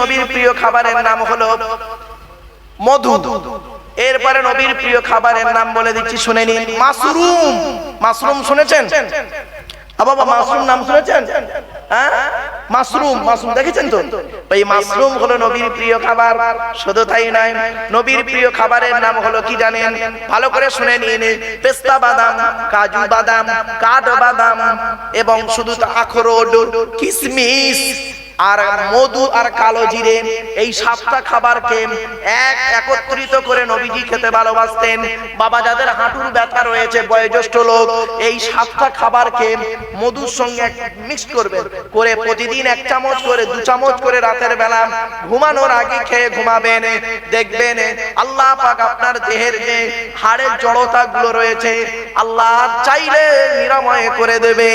নবীর প্রিয় খাবারের নাম হলো মধু। এরপরে নবীর প্রিয় খাবারের নাম বলে দিচ্ছি, শুনে নিন, মাশরুম। মাশরুম শুনেছেন? মাশরুম নাম শুনেছেন? হ্যাঁ? মাশরুম মাশরুম, দেখেছেন তো? ওই মাশরুম হলো নবীর প্রিয় খাবার, শুধু তাই নয়, নবীর প্রিয় খাবারের নাম হলো কি ভালো করে শুনে নিন, পেস্তা বাদাম, কাজু বাদাম কাঠ বাদাম, এবং শুধু আখরোট কিশমিশ আর মধু আর কালো জিরে এই সাতটা খাবারকে এক একত্রিত করে নবীজি খেতে ভালোবাসতেন। বাবা, যাদের হাঁটুর ব্যথা রয়েছে, বয়োজ্যেষ্ঠ লোক, এই সাতটা খাবারকে মধুর সঙ্গে মিক্স করবে করে প্রতিদিন এক চামচ করে, দু চামচ করে রাতের বেলা ঘুমানোর আগে খেয়ে ঘুমাবেন। দেখবেন আল্লাহ পাক আপনার দেহের যে হাড়ের জড়তা গুলো রয়েছে, আল্লাহ চাইলে নিরাময় করে দেবে।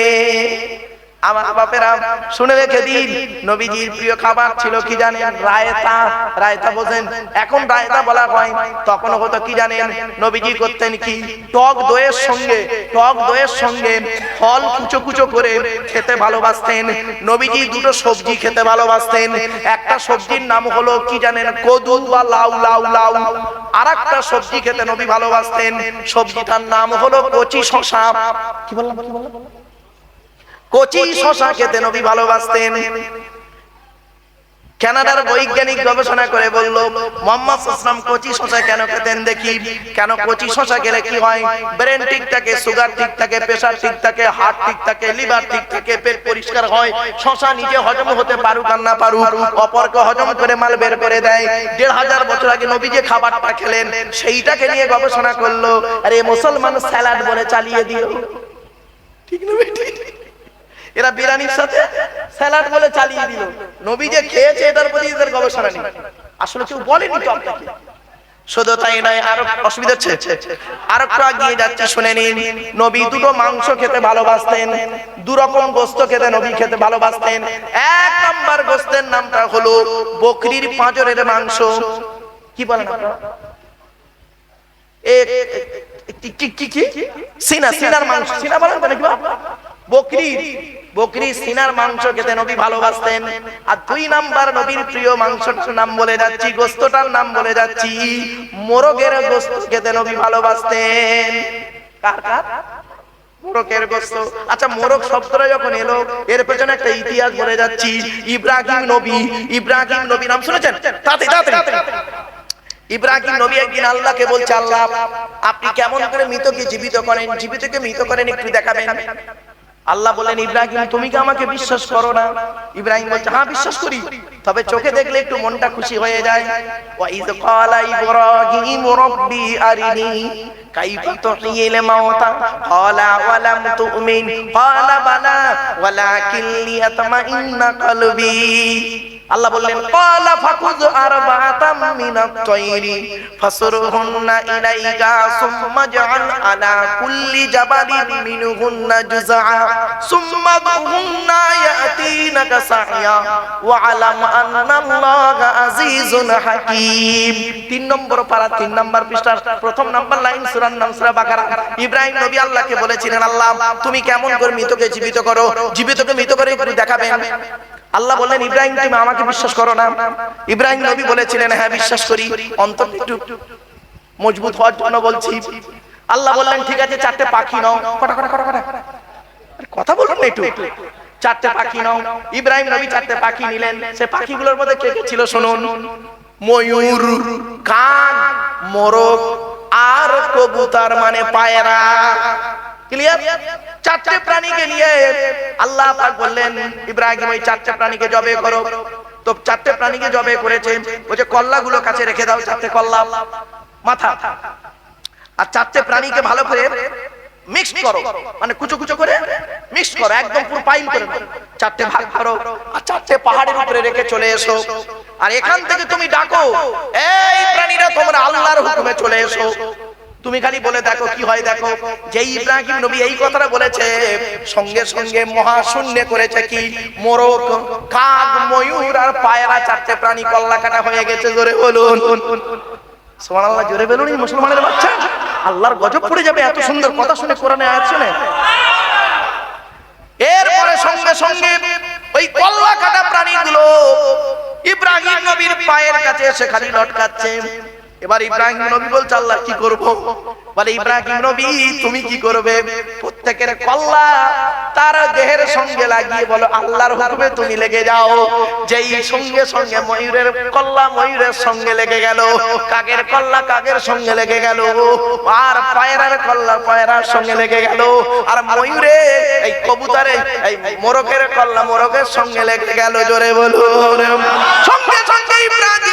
আমার বাপেরা, শুনে রেখে দিন। নবীজির প্রিয় খাবার ছিল কি জানেন? রায়তা। রায়তা বোঝেন, এখন রায়তা বলা হয় তখন হতো কি জানেন? নবীজি করতেন কি? টক দইয়ের সঙ্গে, টক দইয়ের সঙ্গে ফল কুচো কুচো করে খেতে ভালোবাসতেন। নবীজি দুটো সবজি খেতে ভালোবাসতেন। একটা সবজির নাম হলো কি জানেন? কদু বা লাউ লাউ লাউ। আর একটা সবজি খেতে নবী ভালোবাসতেন। সবজিটার নাম হলো কচি শশা কি বললাম কি বললাম? কচি শশা খেতে নবী ভালোবাসতেন। কানাডার বৈজ্ঞানিক গবেষণা করে বলল মোহাম্মদ ইসলাম কচি শশা কেন খেতেন দেখি? কেন কচি শশা খেলে কি হয়? ব্রেন ঠিক থাকে সুগার ঠিক থাকে প্রেসার ঠিক থাকে হার্ট ঠিক থাকে লিভার ঠিক থাকে পেট পরিষ্কার হয় শশা নিজে হজম হতে পারুক আর না পারুক অপরকে হজম করে মাল বের করে দেয়। দেড় হাজার বছর আগে নবী যে খাবারটা খেলেন সেইটাকে নিয়ে গবেষণা করল। আরে মুসলমান স্যালাড বলে চালিয়ে দিও ঠিক না বেটি? এরা বিরিয়ানির সাথে স্যালাড বলে চালিয়ে দিল। নবী যে খেয়েছে এটার প্রতি এদের গবেষণা নেই। আসলে কেউ বলেনি তো আপনাকে? শুধু তাই নয়, আরও অসুবিধা হচ্ছে। আর একটু আগিয়ে যাচ্ছে, শুনে নিন। নবী দুটো মাংস খেতে ভালোবাসতেন দু রকম গোস্ত খেতে নবী খেতে ভালোবাসতেন। এক নাম্বার গোস্তের নামটা হলো বকরির পাঁজরের মাংস। কি বলেন কি কি কি সিনা, সিনার মাংস। সিনা বলেন তো নাকি বাবা? বকরি সিনার মাংস খেতে নবী ভালোবাসতেন। আর দুই নাম্বার নবীর প্রিয় মাংসটার নাম বলে যাচ্ছি, গোস্তটার নাম বলে যাচ্ছি, মোরগের গোস্ত খেতে নবী ভালোবাসতেন। কার কার? আচ্ছা আপনি কেমন করে মৃতকে জীবিত করেন? জীবিতকে মৃত করেন, একটু দেখাবেন। আল্লাহ বলেন ইব্রাহিম তুমি কি আমাকে বিশ্বাস করো না? ইব্রাহিম বলছে হ্যাঁ বিশ্বাস করি। তবে চোখে দেখলে একটু মনটা খুশি হয়ে যায়। ওয়া ইয ক্বালা ইব্রাহিম রাব্বি আরিনি কাইফা তুহয়িল মাউতা। ক্বালা ওয়া লাম তুমিন। ক্বালা বালা ওয়ালাকিন লিয়াতমাইন্না কলবি। আল্লাহ বললেন ক্বালা ফাকুয আরবাতাম মিনাত তায়রি ফাসরহুন্না ইলাইকা সুম্মা জাআল আলা কুল্লি জাবালিন মিনহুন্না জুযআ, সুম্মা দুহুন্না ইয়াতিনাকা সাইয়া, ওয়া আলাম আন্নাল্লাহা আজিজুন হাকীম। তিন নম্বর পারা, তিন নম্বর পৃষ্ঠার প্রথম নাম্বার লাইন সূরার নাম, সূরা বাকারা। ইব্রাহিম নবী আল্লাহকে বলেছিলেন, আল্লাহ, তুমি কেমন করে মৃতকে জীবিত করো? জীবিতকে মৃত করে দেখাবেন। আল্লাহ বললেন, ইব্রাহিম, তুমি আমাকে বিশ্বাস করো না। ইব্রাহিম নবী বলেছিলেন হ্যাঁ বিশ্বাস করি। অন্তর একটু মজবুত হওয়ার জন্য বলছি। আল্লাহ বললেন, ঠিক আছে, চারটে পাখি নাও। কটা কটা কটা কটা? কথা বলুন না একটু। চারটে পাখি নাও। ইব্রাহিম নবী চারটে পাখি নিলেন। সে পাখিগুলোর মধ্যে কে কে ছিল শুনুন? ময়ূর কাক মোরগ আর কবুতর মানে পায়রা। ক্লিয়ার চারটে প্রাণীকে নিয়ে আল্লাহ বললেন, ইব্রাহিম, ওই চারটে প্রাণীকে জবে করো। তো চারটে প্রাণীকে জবে কাছে রেখে দাও, চারটে কল্লা। মাথা। আর চারটে প্রাণীকে ভালো করে মিক্স করো। মানে কুচো কুচো করে মিক্স করো, একদম পুরো করে চারটে ভাগ করো, আর চারটে পাহাড়ের উপরে রেখে চলে এসো। আর এখান থেকে তুমি ডাকো, এই প্রাণীরা, তোমরা আল্লাহর হুকুমে চলে এসো। তুমি খালি বলে দেখো কি হয় দেখো। যে ইব্রাহিম নবী এই কথাটা বলেছে, সঙ্গে সঙ্গে মহাশূন্য করেছে কি? মোরক কাক, ময়ূর আর পায়রা চারটে প্রাণী কল্লা কাটা হয়ে গেছে, জোরে বলুন। সুবহানাল্লাহ, জোরে বলুন মুসলমানের বাচ্চা। আল্লাহর গজব পড়ে যাবে, এত সুন্দর কথা শুনে কোরআনে আয়াত শুনে। এরপরে সঙ্গে সঙ্গে ওই কল্লা কাটা প্রাণীগুলো ইব্রাহিম নবীর পায়ের কাছে এসে খালি লটকাচ্ছে। এবার ইব্রাহিম নবী বলছে আল্লাহ কি করব? বলে ইব্রাহিম নবী তুমি কি করবে? প্রত্যেকের কল্লা তার দেহের সঙ্গে লাগিয়ে বলো আল্লাহর হুকুমে তুমি লেগে যাও। যেই সঙ্গে সঙ্গে ময়ূরের কল্লা ময়ূরের সঙ্গে লেগে গেল কাকের কল্লা কাকের সঙ্গে লেগে গেল আর পায়রার কল্লা পায়রার সঙ্গে লেগে গেল আর ময়ূরে এই কবুতরে এই মোরকের কল্লা মোরকের সঙ্গে লেগে গেল জোরে বলুন সঙ্গে সঙ্গে ইব্রাহিম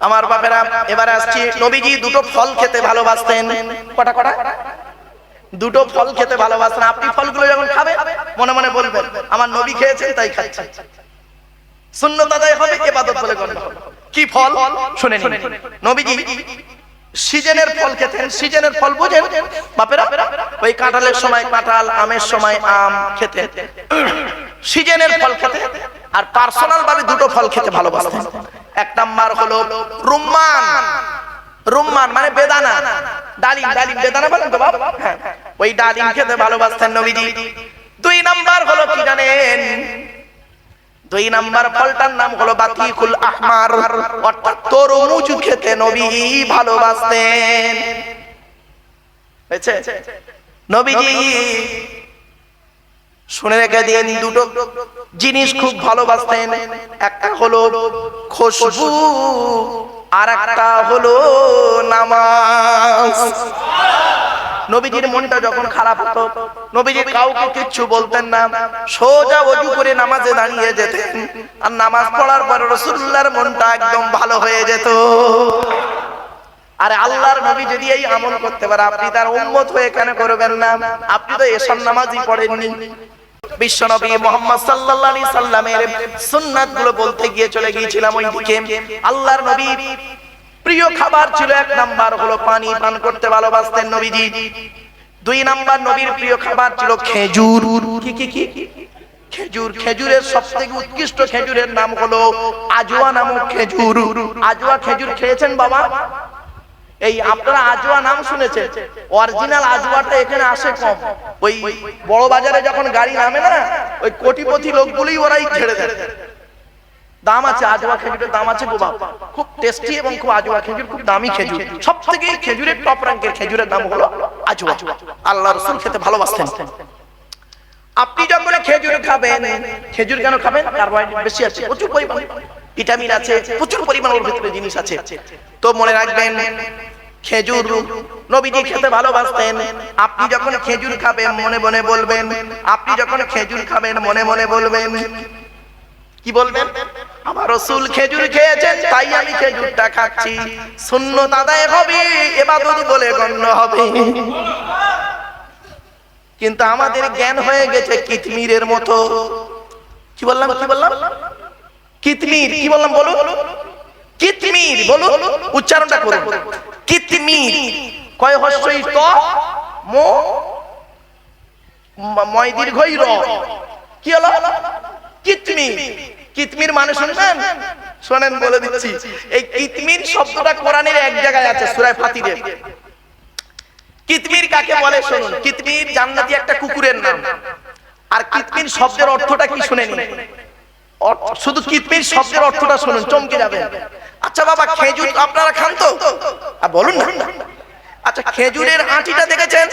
আমার বাপেরা, এবারে আসছি। নবীজি দুটো ফল খেতে ভালোবাসতেন। কটা কটা? দুটো ফল খেতে ভালোবাসেন আপনি ফলগুলো যখন খাবে, মনে মনে বলবেন, আমার নবী খেয়েছেন, তাই খাচ্ছি। সুন্নত আদায় হবে, এবাদত বলে কি ফল? শুনে নিন। নবীজি, সিজনের ফল খেতেন। সিজনের ফল বুঝেন? বাপেরা, ওই কাঁঠালের সময় কাঁঠাল, আমের সময় আম খেতেন। সিজনের ফল খেতে, আর পার্সোনাল ভাবে দুটো ফল খেতে ভালোবাসতেন। এক নাম্বার হলো রুম্মান। রুম্মান মানে বেদানা। ডালিম ডালিম, বেদানা বলেন তো বাবা হ্যাঁ। ওই ডালিম খেতে ভালোবাসতেন নবীজি। দুই নাম্বার হলো কি জানেন? দুই নাম্বার ফলটার নাম হলো বাতিকুল আহমার। অর্থাৎ তরমুজ খেতে নবী ভালোবাসতেন। হয়েছে? নবীজি শুনে রেখে দিয়ে দুটো। জিনিস খুব ভালোবাসতেন। একটা হলো খুশবু আর একটা হলো নামাজ। নবীজির মনটা যখন খারাপ হতো, নবীজি কাউকে কিচ্ছু বলতেন না। সোজা অজু করে নামাজে দাঁড়িয়ে যেতেন। আর নামাজ পড়ার পর রসুল্লাহর মনটা একদম ভালো হয়ে যেত। আরে আল্লাহর নবী যদি এই আমল করতে পারে, আপনি তার উম্মত হয়ে কেন করবেন না? আপনি তো এসব নামাজই পড়েননি। বিশ্বনবী মোহাম্মদ সাল্লাল্লাহু আলাইহি সাল্লামের সুন্নাতগুলো বলতে গিয়ে চলে গিয়েছিলাম ওইদিকে। আল্লাহর প্রিয় খাবার ছিল এক নাম্বার হলো পানি, পান করতে ভালোবাসতেন নবীজি। দুই নাম্বার নবীর প্রিয় খাবার ছিল খেজুর। কি কি কি? খেজুর। খেজুরের সবথেকে উৎকৃষ্ট খেজুরের নাম হলো আজওয়া নামক খেজুর। আজওয়া খেজুর খেয়েছেন বাবা? এই আপনারা আজওয়া নাম শুনেছেন। অরিজিনাল আজওয়াটা এখানে আসে কম। ওই বড় বাজারে যখন গাড়ি নামে না, ওই কোটিপতি লোকগুলোই ওরাই ছেড়ে দেয়। দাম আছে আজওয়া খেজুরের দাম আছে গো বাবা খুব টেস্টি এবং খুব আজওয়া খেজুর, খুব দামি খেজুর। সব থেকে খেজুরের টপ র্যাঙ্কের খেজুরের দাম হলো আজওয়া আল্লাহ রসুল খেতে ভালোবাসতেন। আপনি যখন খেজুর খাবেন, খেজুর কেন খাবেন? কার্বোহাইড্রেট বেশি আছে, প্রচুর পরিমাণ। ভিটামিন আছে, প্রচুর পরিমাণ ওর ভিতরে জিনিস আছে। তো মনে রাখবেন, খেজুর নবীজি খেতে ভালোবাসতেন, আপনি যখন খেজুর খাবেন, মনে মনে বলবেন, আপনি যখন খেজুর খাবেন, মনে মনে বলবেন, কি বলবেন? আমার রসুল খেজুর খেয়েছেন, তাই আমি খেজুরটা খাচ্ছি। শূন্য দাদায় হবে, এবাদত বলে গণ্য হবে। কিন্তু আমাদের জ্ঞান হয়ে গেছে কিতমিরের মতো। কি বললাম কি বললাম? কিতমির, কি বললাম বলুন কিতমির বলুন উচ্চারণটা করুন। কিতমির, কয় হস্যই ত মো ময় দীর্ঘই র। কি হলো? কিতমির। কিতমির মানে শুনবেন? শোনেন, বলে দিচ্ছি। এই কিতমির শব্দটা কোরআনের এক জায়গায় আছে সূরা ফাতিরের কিতমির কাকে বলে শুনুন? কিতমির জান্নাতি একটা কুকুরের নাম। আর কিতমির শব্দের অর্থটা কি শুনে নিন? অর্থ- শুধু কিতমির শব্দের অর্থটা শুনুন চমকে যাবেন। আচ্ছা বাবা খেজুর আপনারা খান তো? বলুন না। আচ্ছা খেজুরের আঁটিটা দেখেছেন?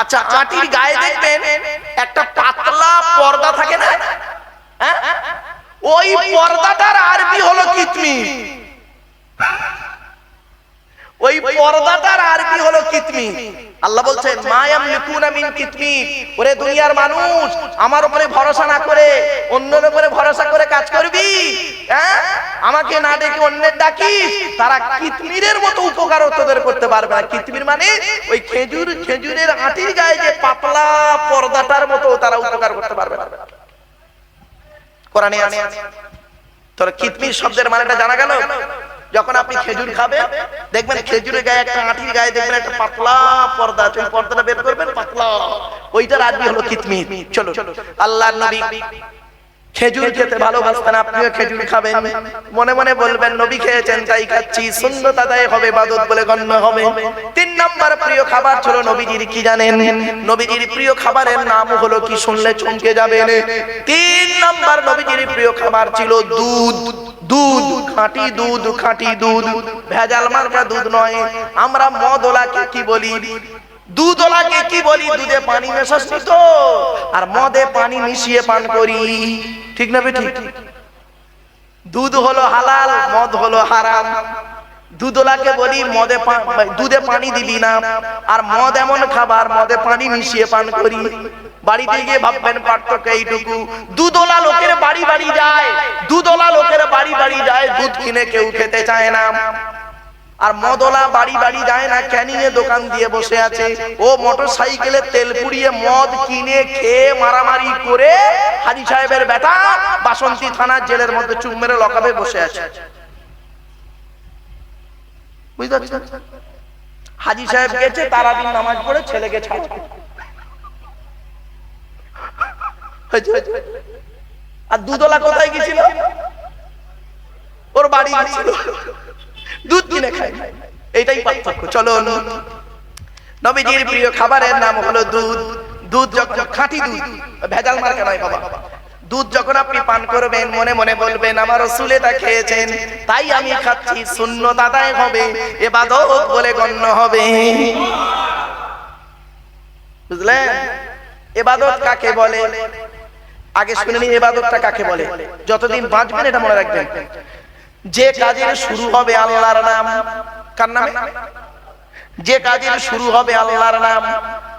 আচ্ছা আঁটির গায়ে দেখবেন একটা পাতলা পর্দা থাকে না? হ্যাঁ? ওই পর্দাটার আরবি হলো কিতমির ওই পর্দাটার আরবি হলো কিতমি আল্লাহ বলছেন মায়াম লিকুনা মিন কিতমি ওরে দুনিয়ার মানুষ, আমার উপরে ভরসা না করে, অন্যের উপরে ভরসা করে কাজ করবি? হ্যাঁ? আমাকে না ডেকে অন্যের ডাকিস, তারা কিতমিরের মতো উপকার তোদের করতে পারবে না। কিতমির মানে ওই খেজুর, খেজুরের আটির গায়ে যে পাতলা পর্দাটার মতো তারা উপকার করতে পারবে না। কোরআনে আছে। তোর কিতমির শব্দের মানেটা জানা গেল? যখন আপনি খেজুর খাবেন, দেখবেন খেজুরের গায়ে একটা আঁটির গায়ে দেখবেন একটা পাতলা পর্দা আছে, ওই পর্দাটা বের করবেন, পাতলা। ওইটার রাজি হলো কিতমিত চলো আল্লাহ নবী খেজুর খেতে ভালোবাসতেন আপনিও খেজুর খাবেন। মনে মনে বলবেন নবী খেয়েছেন তাই খাচ্ছি সুন্নত আদায় হবে বাদত বলে গণ্য হবে। তিন নাম্বার প্রিয় খাবার ছিল নবীজির কি জানেন? নবীজির প্রিয় খাবারের নাম হলো কি শুনলে চমকে যাবেন? তিন নাম্বার নবীজির প্রিয় খাবার ছিল দুধ। দুধ খাঁটি দুধ খাঁটি দুধ। ভেজাল মার্কা দুধ নয়। আমরা মদলাকে কি বলি? দুধওয়ালাকে কি বলি? দুধে পানি মেশাচ্ছি তো। আর মদে পানি মিশিয়ে পান করি। ঠিক না বেটি দুধ হলো হালাল, মদ হলো হারাম। দুধওয়ালাকে বলি, মদে দুধে পানি দিবি না। আর মদ এমন খাবার, মদে পানি মিশিয়ে পান করি। বাড়িতে গিয়ে ভাববেন পার্থক্য এইটুকু। দুধওয়ালা লোকের বাড়ি বাড়ি যায়। দুধওয়ালা লোকের বাড়ি বাড়ি যায়। দুধ কিনে কেউ খেতে চায় না। আর মদলা বাড়ি বাড়ি যায় না ক্যানিংয়ে দোকান দিয়ে বসে আছে। ও মোটর সাইকেলে তেল পুড়িয়ে মদ কিনে খেয়ে মারামারি করে হাজি সাহেবের বেটা বাসন্তী থানার জেলের মধ্যে চুপ মেরে লকাবে বসে আছে। হাজি সাহেব গেছে নামাজ পড়ে ছেলেকে ছাড়ে। হয়েছে, হয়েছে। আর দুধলা কোথায় গেছিল? ওর বাড়ি গেছিল। দুধ কিনে খায় এইটাই পার্থক্য। চলো নবীজির প্রিয় খাবারের নাম হলো দুধ। দুধ যখন খাঁটি দুধ, ভেজাল মার্কা নয় বাবা। দুধ যখন আপনি পান করবেন, মনে মনে বলবেন, আমার রসুল এটা খেয়েছেন, তাই আমি খাচ্ছি শূন্য দাদায় হবে, এবাদত বলে গণ্য হবে। বুঝলেন? এবাদত কাকে বলে? আগে শুনে নিন, এবাদতটা কাকে বলে? যতদিন বাঁচবেন, এটা মনে রাখবেন। যে কাজের শুরু হবে আল্লাহর নাম। কার নামে? যে কাজের শুরু হবে আল্লাহর নাম,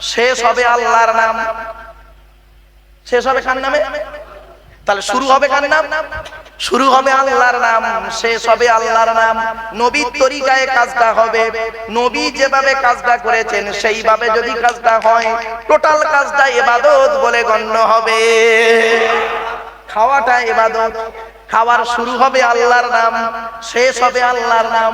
শেষ হবে আল্লাহর নাম। শেষ হবে কার নামে? তাহলে শুরু হবে কার নাম? শুরু হবে আল্লাহর নাম, শেষ হবে আল্লাহর নাম। নবীর তরিকায় কাজটা হবে। নবী যেভাবে কাজটা করেছেন, সেইভাবে যদি কাজটা হয়, টোটাল কাজটা এবাদত বলে গণ্য হবে। খাওয়াটা এবাদত খাবার শুরু হবে আল্লাহর নাম, শেষ হবে আল্লাহর নাম।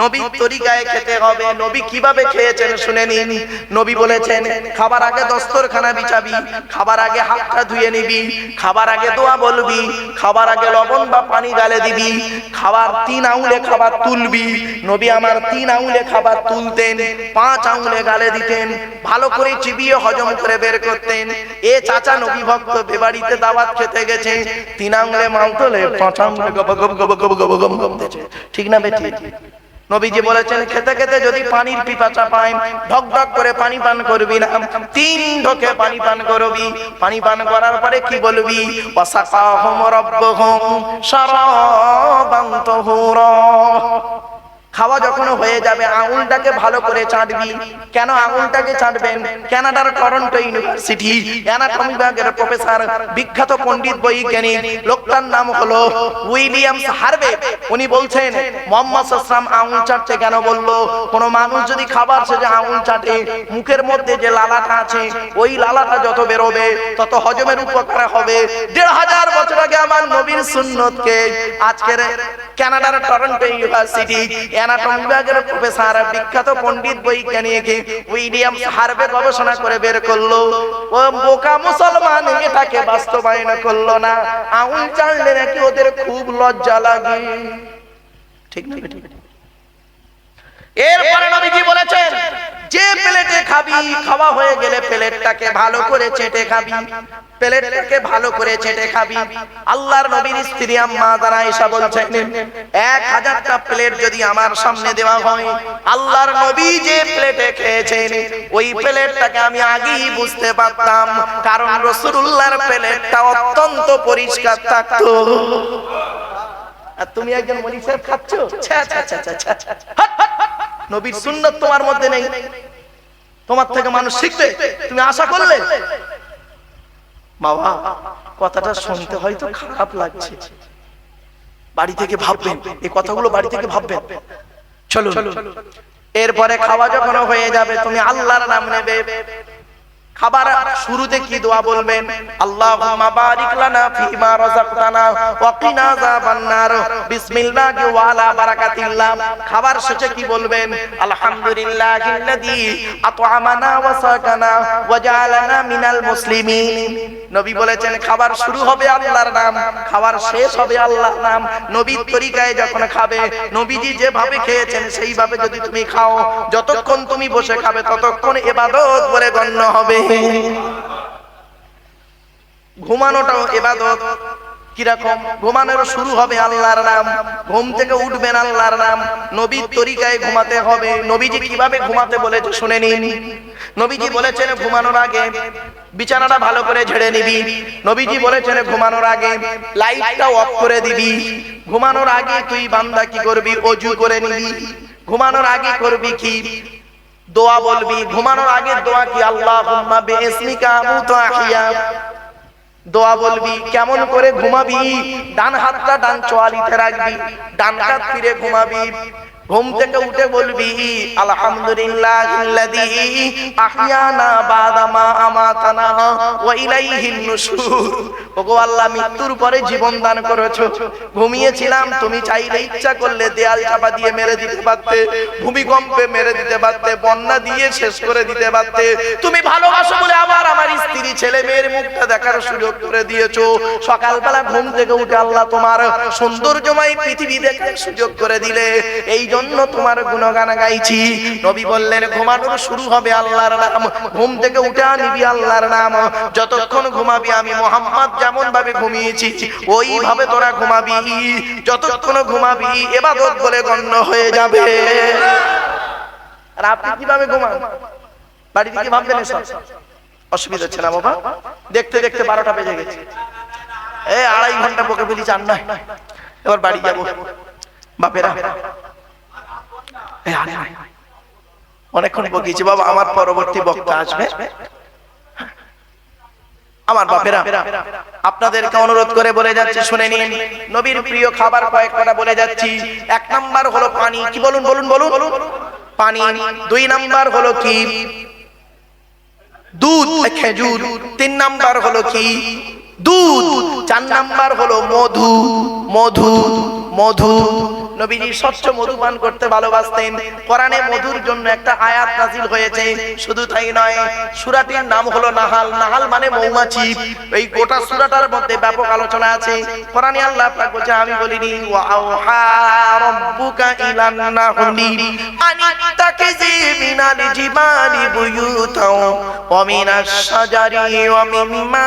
নবীর তরিকায় খেতে হবে। নবী কীভাবে খেয়েছেন শুনে নিন। নবী বলেছেন, খাবার আগে দস্তরখানা বিছাবি, খাবার আগে হাতটা ধুয়ে নিবি, খাবার আগে দোয়া বলবি, খাবার আগে লবণ বা পানি গালে দিবি, খাবার তিন আঙুলে খাবার তুলবি। নবী আমার তিন আঙুলে খাবার তুলতেন, পাঁচ আঙুলে গালে দিতেন, ভালো করে চিবিয়ে হজম করে বের করতেন। এ চাচা নবী ভক্ত বেবাড়িতে দাওয়াত খেতে গেছে, তিন আঙুলে মাল ঠিক না বেটি? নবীজি বলেছেন খেতে খেতে যদি পানির পিপাচা পায় ঢক ঢক করে পানি পান করবি না। তিন ঢকে পানি পান করবি। পানি পান করার পরে কি বলবি? ওয়াসাকাহুম রাব্বুহুম শারাবান তাহুরা। খাওয়া যখন হয়ে যাবে, আঙুলটাকে ভালো করে চাটবি। কেন আঙুলটাকে চাটবেন? কানাডার টরন্টো ইউনিভার্সিটি, অ্যানাটমি বিভাগের প্রফেসর, বিখ্যাত পণ্ডিত বৈজ্ঞানিক, লোকটার নাম হলো উইলিয়ামস হার্ভে উনি বলছেন, মোহাম্মদ সাল্লাম আঙুল চাটতে কেন? বলল, কোন মানুষ যদি খাবার শেষে আঙুল চাটে, মুখের মধ্যে যে লালাটা আছে, ওই লালাটা যত বেরোবে, তত হজমের উপকার হবে। দেড় হাজার বছর আগে আমার নবীর সুন্নতকে আজকের কানাডার টরন্টো ইউনিভার্সিটি অ্যানাটমি বিভাগের প্রফেসর, বিখ্যাত পণ্ডিত বৈজ্ঞানিক উইলিয়াম হার্ভে গবেষণা করে বের করল। ও বোকা মুসলমান, এটাকে বাস্তবায়ন করল না। আউল চাললে নাকি ওদের খুব লজ্জা লাগে। ঠিক না। এরপরে নবীজি বলেছেন যে প্লেটে খাবি, খাওয়া হয়ে গেলে প্লেটটাকে ভালো করে চেটে খাবি। প্লেটটাকে ভালো করে চেটে খাবি। আল্লাহর নবীর স্ত্রী আম্মা তারা এসা বলছেন, এক হাজারটা প্লেট যদি আমার সামনে দেওয়া হয়, আল্লাহর নবী যে প্লেটে খেয়েছেন, ওই প্লেটটাকে আমি আগেই বুঝতে পারতাম। কারণ রসুল্লাহর প্লেটটা অত্যন্ত পরিষ্কার থাকতো। আর তুমি একজন মলি সাহেব খাচ্ছ? নবীর সুন্নত তোমার মধ্যে নেই। তোমার থেকে মানুষ শিখবে। তুমি আশা করলে। বাবা কথাটা শুনতে হয়তো খারাপ লাগছে। বাড়ি থেকে ভাববেন এই কথাগুলো বাড়ি থেকে ভাববেন। চলো এরপরে খাওয়া যখন হয়ে যাবে তুমি আল্লাহর নাম নেবে। খাবার শুরুতে কি দোয়া বলবেন? আল্লাহুম্মা বারিক লানা ফিমা রাযাকতানা ওয়া কিনা বিসমিল্লাহি বারাকাতিল্লাহ। খাবার শেষে কি বলবেন? আলহামদুলিল্লাহিল্লাযী আত'আমানা ওয়া সাকানা ওয়া জাআলানা মিনাল মুসলিমিন। নবী বলেছেন, খাবার শুরু হবে আল্লাহর নাম, খাবার শেষ হবে আল্লাহর নাম। নবীর তরিকায় যখন খাবে, নবীজি যেভাবে খেয়েছেন, সেইভাবে যদি তুমি খাও, যতক্ষণ তুমি বসে খাবে, ততক্ষণ ইবাদত বলে গণ্য হবে। ঘুমানোটাও এবাদত। কীরকম? ঘুমানোর শুরু হবে আল্লাহর নাম। ঘুম থেকে উঠবেন আল্লাহর নাম। নবীর তরিকায় ঘুমাতে হবে। নবীজি কীভাবে ঘুমাতে বলেছে শুনে নিন। নবীজি বলেছেন, ঘুমানোর আগে বিছানাটা ভালো করে ঝেড়ে নিবি। নবীজি বলেছেন, ঘুমানোর আগে লাইটটা অফ করে দিবি। ঘুমানোর আগে তুই বান্দা কি করবি? অজু করে নিবি। ঘুমানোর আগে করবি কি? দোয়া বলবি, ঘুমানোর আগে দোয়া কি আল্লাহ দোয়া বলবি, কেমন করে ঘুমাবি? ডান হাতটা ডান চোয়ালিতে রাখবি, ডান হাত ফিরে ঘুমাবি। ঘুম থেকে উঠে বলবি ওগো আল্লাহ, মৃত্যুর পরে জীবন দান করেছ। ঘুমিয়েছিলাম, তুমি চাইলে ইচ্ছা করলে দেয়াল চাপা দিয়ে মেরে দিতে পারতে, ভূমিকম্পে মেরে দিতে পারতে, বন্যা দিয়ে শেষ করে দিতে পারতে। তুমি ভালোবাসো বলে আবার আমার স্ত্রী ছেলে মেয়ের মুখটা দেখার সুযোগ করে দিয়েছ। সকালবেলা ঘুম থেকে উঠে আল্লাহ তোমার সৌন্দর্যময় পৃথিবী দেখার সুযোগ করে দিলে। এই জন্য তোমার গুণগান গাইছি। নবী বললেন ঘুমানোর শুরু হবে আল্লাহর নাম। ঘুম থেকে উঠে নিবি আল্লাহর নাম। যতক্ষণ ঘুমাবি আমি মোহাম্মদ যেমন ভাবে ঘুমিয়েছি, ওইভাবে তোরা ঘুমাবি। যতক্ষণ ঘুমাবি, এবাদত বলে গণ্য হয়ে যাবে। আর আপনি কীভাবে ঘুমান? বাড়ি থেকে ভাববেন এসব? অসুবিধা হচ্ছে না বাবা? দেখতে দেখতে বারোটা বেজে গেছে। এ, আড়াই ঘণ্টা বকে ফেলি চান না এবার বাড়ি যাব। বাপেরা। অনেকক্ষণ বকিয়েছি, বাবা, আমার পরবর্তী বক্তা আসবে? আমার বাপেরা, আপনাদেরকে অনুরোধ করে বলে যাচ্ছি, শুনে নিন। নবীর প্রিয় খাবার কয়েক কটা বলে যাচ্ছি। এক নাম্বার হলো পানি। কি বলুন বলুন বলুন? পানি। দুই নাম্বার হলো কি? দুধ, খেজুর। তিন নাম্বার হলো কি? দুধ। চার নাম্বার হলো মধু। মধু মধু। নবীজি স্বচ্ছ মধু পান করতে ভালোবাসতেন। কোরআনে মধুর জন্য একটা আয়াত নাজিল হয়েছে। শুধু তাই নয়, সূরাটির নাম হলো নাহাল। নাহাল মানে মৌমাছি। এই গোটা সূরাটার মধ্যে ব্যাপক আলোচনা আছে। কোরআনে আল্লাহ পাক বলছে আমি বলিনি, ওয়া আওহা রাব্বুকা ইলান নাহলি আনিত্তাকিজি মিনাল জিবালি বুয়ুতাও ওয়া মিনাশ শাজারি ওয়া মিম্মা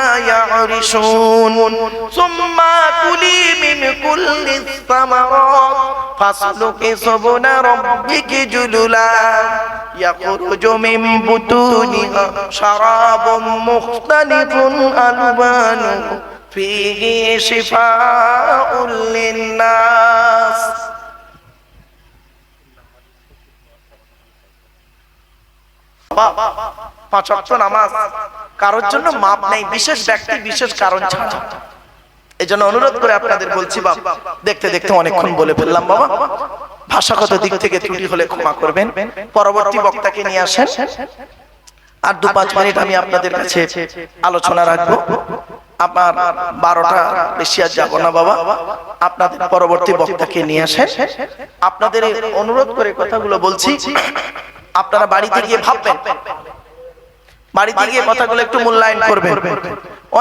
সুম্মা কুলি মিন কুল্লি সামারাত কারোর জন্য মাপ নেই বিশেষ ব্যক্তি বিশেষ কারণ ছাড়া। এই জন্য অনুরোধ করে আপনাদের বলছি বাপ দেখতে দেখতে অনেকক্ষণ বলে ফেললাম, বাবা। ভাষাগত দিক থেকে ত্রুটি হলে ক্ষমা করবেন। পরবর্তী বক্তাকে নিয়ে আসেন। আর দু পাঁচ মিনিট আমি আপনাদের কাছে আলোচনা রাখব। আপনার বারোটা বেশি আর যাব না, বাবা। আপনাদের পরবর্তী বক্তাকে নিয়ে আসেন। আপনাদের অনুরোধ করে কথাগুলো বলছি। আপনারা বাড়িতে গিয়ে ভাববেন বাড়িতে গিয়ে কথাগুলো একটু মূল্যায়ন করবেন।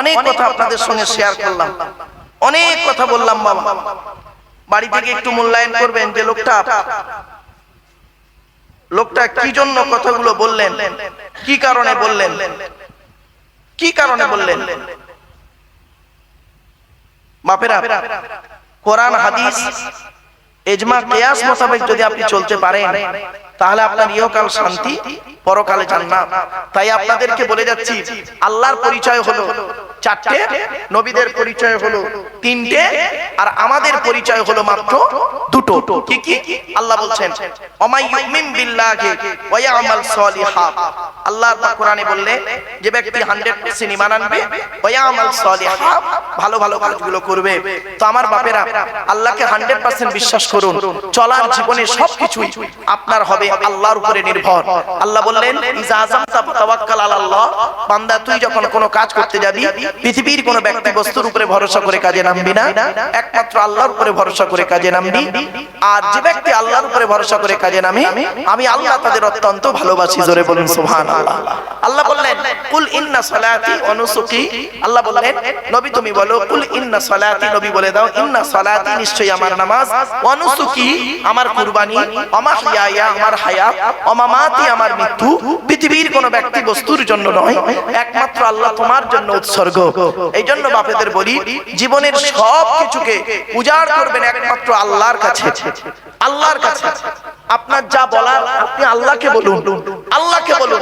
অনেক কথা আপনাদের সঙ্গে শেয়ার করলাম। অনেক কথা বললাম বাবা। বাড়ি থেকে একটু মূল্যায়ন করবেন যে লোকটা লোকটা কি জন্য কথাগুলো বললেন? কি কারণে বললেন? কি কারণে বললেন? বাপেরা কোরআন হাদিস এজমা কেয়াস মোতাবেক যদি আপনি চলতে পারেন তাহলে আপনার ইহকাল শান্তি পরকালে জান্নাত। তাই আপনাদেরকে বলে যাচ্ছি আল্লাহর পরিচয় হলো চারটে নবীদের পরিচয় হলো তিনটে আর আমাদের পরিচয় হলো মাত্র দুটো। কি কি? আল্লাহ বলছেন অমাই বিল্লাহি ওয়া ইয়ামাল সলিহাত আল্লাহ পাক কোরআনে বললেন যে ব্যক্তি 100% ঈমান আনবে ওয়া ইয়ামাল সলিহাত ভালো ভালো কাজগুলো করবে। তো আমার বাপেরা আল্লাহকে 100% বিশ্বাস করুন। চলার জীবনে সবকিছুই আপনার হবে আল্লাহর উপরে নির্ভর। আল্লাহ বললেন ইজা আযামতা ফাতাওয়াক্কাল আলাল্লাহ বান্দা তুই যখন কোনো কাজ করতে যাবি পৃথিবীর কোনো ব্যক্তি বস্তুর উপরে ভরসা করে কাজে নামবি না। একমাত্র আল্লাহর উপরে ভরসা করে কাজে নামবি। আর যে ব্যক্তি আল্লাহর উপরে ভরসা করে কাজে নামে, আমি আল্লাহ তাদের অত্যন্ত ভালোবাসি, জোরে বলুন, সুবহানাল্লাহ। আল্লাহ বললেন, কুল ইন্না সালাতি ওয়া নুসুকি। আল্লাহ বললেন, নবী তুমি বলো, কুল ইন্না সালাতি, নবী বলে দাও, ইন্না সালাতি নিশ্চয়ই আমার নামাজ। ওয়া নুসুকি আমার কুরবানি আমার হিয়া আমার হায়াত অমামাতি আমার মৃত্যু। পৃথিবীর কোনো ব্যক্তি বস্তুর জন্য নয়, একমাত্র আল্লাহ তোমার জন্য উৎসর্গ। এই জন্য বাপেদের বলি, জীবনের সব কিছুকে উজাড় করবেন একমাত্র আল্লাহর কাছে। আল্লাহর কাছে। আপনার যা বলার, আপনি আল্লাহকে বলুন। আল্লাহকে বলুন।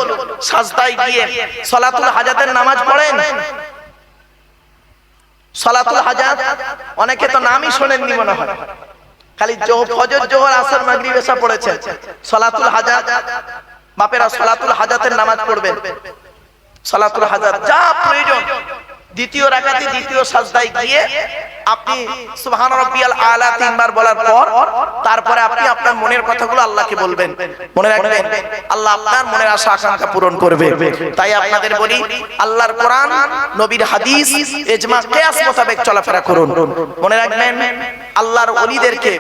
সাজদায় গিয়ে সলাতুল হাজাতের নামাজ পড়েন। সলাতুল হাজাত, অনেকে তো নামই শোনেননি মনে হয়। খালি ফজর, জোহর, আসর, মাগরিব, এসা পড়েছেন। সলাতুল হাজাত, বাপেরা সলাতুল হাজাতের নামাজ পড়বেন। সলাতুল হাজাত যা প্রয়োজন। দ্বিতীয় রাকাতে, দ্বিতীয় সাজদায় গিয়ে আপনি সুবহান রাব্বিয়াল আলা তিনবার বলার পর, তারপরে আপনি আপনার মনের কথাগুলো আল্লাহকে বলবেন। মনে রাখবেন, আল্লাহ আপনার মনের আশা, আকাঙ্ক্ষা পূরণ করবে। তাই আপনাদের বলি, আল্লাহর কোরআন, নবীর হাদিস, ইজমা, কিয়াস মোতাবেক চলাফেরা করুন। মনে রাখবেন, আল্লাহর ওলিদেরকে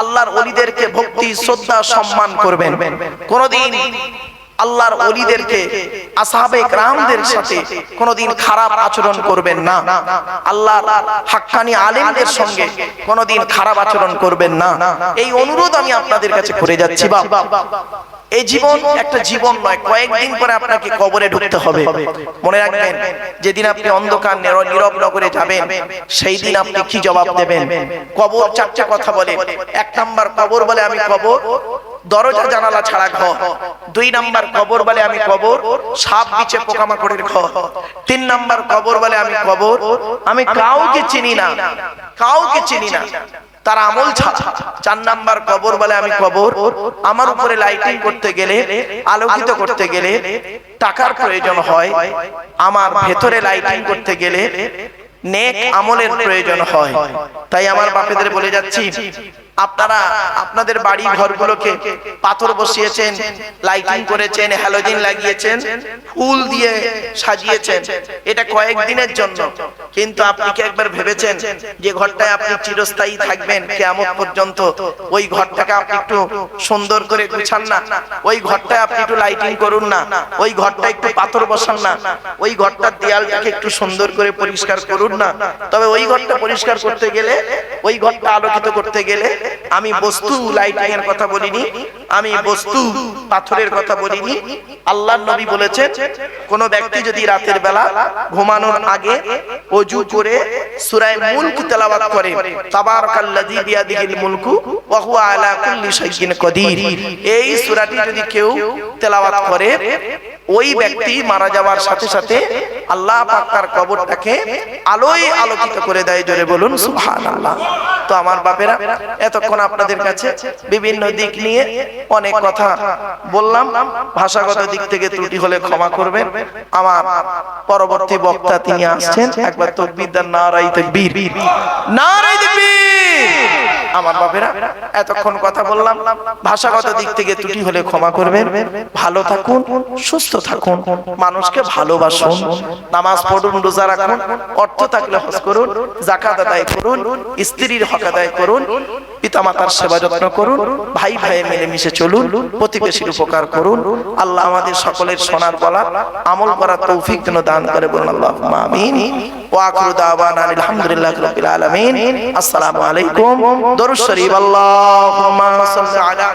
আল্লাহর ওলিদেরকে ভক্তি, শ্রদ্ধা, সম্মান করবেন। কোনদিন আল্লাহর অলিদেরকে আসাহাবে গ্রামদের সাথে কোনোদিন খারাপ আচরণ করবেন না। আল্লাহ হাক্কানি আলেমদের সঙ্গে কোনোদিন খারাপ আচরণ করবেন না। এই অনুরোধ আমি আপনাদের কাছে করে যাচ্ছি বাবা এই জীবন একটা জীবন নয় কয়েকদিন পরে আপনাকে কবরে ঢুকতে হবে। মনে রাখবেন যেদিন আপনি অন্ধকার নীরব নগরে যাবেন সেই দিন আপনি কি জবাব দেবেন? কবর চারটা কথা বলে এক নাম্বার কবর বলে আমি কবর দরজা জানালা ছাড়া ঘর। দুই নাম্বার কবর বলে আমি কবর সাপ বিছে পোকামাকড়ের ঘর। তিন নাম্বার কবর বলে আমি কবর আমি কাউকে চিনি না। কাউকে চিনি না। তার আমল ছাড়া। চার নাম্বার কবর বলে আমি কবর আমার উপরে লাইটিং করতে গেলে আলোকিত করতে গেলে টাকার প্রয়োজন হয়। আমার ভেতরে লাইটিং করতে গেলে নেক আমলের প্রয়োজন হয়। তাই আমার বাপেদের বলে যাচ্ছি আপনারা আপনাদের বাড়ি ঘরগুলোকে পাথর বসিয়েছেন লাইটিং করেছেন হ্যালোজিন লাগিয়েছেন, ফুল দিয়ে সাজিয়েছেন। এটা কয়েকদিনের জন্য। কিন্তু আপনি কি একবার ভেবেছেন যে ঘরটায় আপনি চিরস্থায়ী থাকবেন? কেমন পর্যন্ত ওই ঘরটাকে আপনি একটু সুন্দর করে গুছান না। ওই ঘরটায় আপনি একটু লাইটিং করুন না। ওই ঘরটা একটু পাথর বসান না। ওই ঘরটার দেয়ালটাকে একটু সুন্দর করে পরিষ্কার করুন না। তবে ওই ঘরটা পরিষ্কার করতে গেলে, ওই ঘরটা আলোকিত করতে গেলে আমি বস্তু লাইটিং এর কথা বলিনি। আমি বস্তু, পাথরের কথা বলিনি। আল্লাহর নবী বলেছেন, কোন ব্যক্তি যদি রাতের বেলা ঘুমানোর আগে অজু করে সূরা মুলক তেলাওয়াত করে, তাবারাকাল্লাযী বিয়াদিহিল মুলকু ওয়া হুয়া আলা কুল্লি শাইইন কদির। এই সূরাটি যদি কেউ তেলাওয়াত করে, ওই ব্যক্তি মারা যাওয়ার সাথে সাথে আল্লাহ পাক তার কবরটাকে আলোয় আলোকিত করে দেয়, জোরে বলুন, সুবহানাল্লাহ। তো আমার বাপেরা, এতক্ষণ আপনাদের কাছে বিভিন্ন দিক নিয়ে অনেক কথা বললাম। ভাষাগত দিক থেকে ত্রুটি হলে ক্ষমা করবেন। আমার পরবর্তী বক্তা তিনি আসছেন। একবার তকবীর দেন নারাই তাকবীর। নারাই তাকবীর! আমার বাপেরা, এতক্ষণ কথা বললাম। ভাষাগত দিক থেকে ত্রুটি হলে ক্ষমা করবেন। ভালো থাকুন, সুস্থ থাকুন। মানুষকে ভালোবাসুন। নামাজ পড়ুন, রোজা রাখুন। অর্থ থাকলে হজ করুন জাকাত আদায় করুন, স্ত্রীর হক আদায় করুন। পিতামাতার সেবা যত্ন করুন, ভাই ভাই মিলেমিশে চলুন, প্রতিবেশীর উপকার করুন। আল্লাহ আমাদের সকলের সোনার বলা আমল করার তৌফিক যেন দান করে বলুন আল্লাহ আমিন। ওয়াকরু দাওয়ানা আলহামদুলিল্লাহ রাব্বিল আলামিন। আসসালামু আলাইকুম। দরুদ শরীফ, আল্লাহুম্মা সাল্লি আলা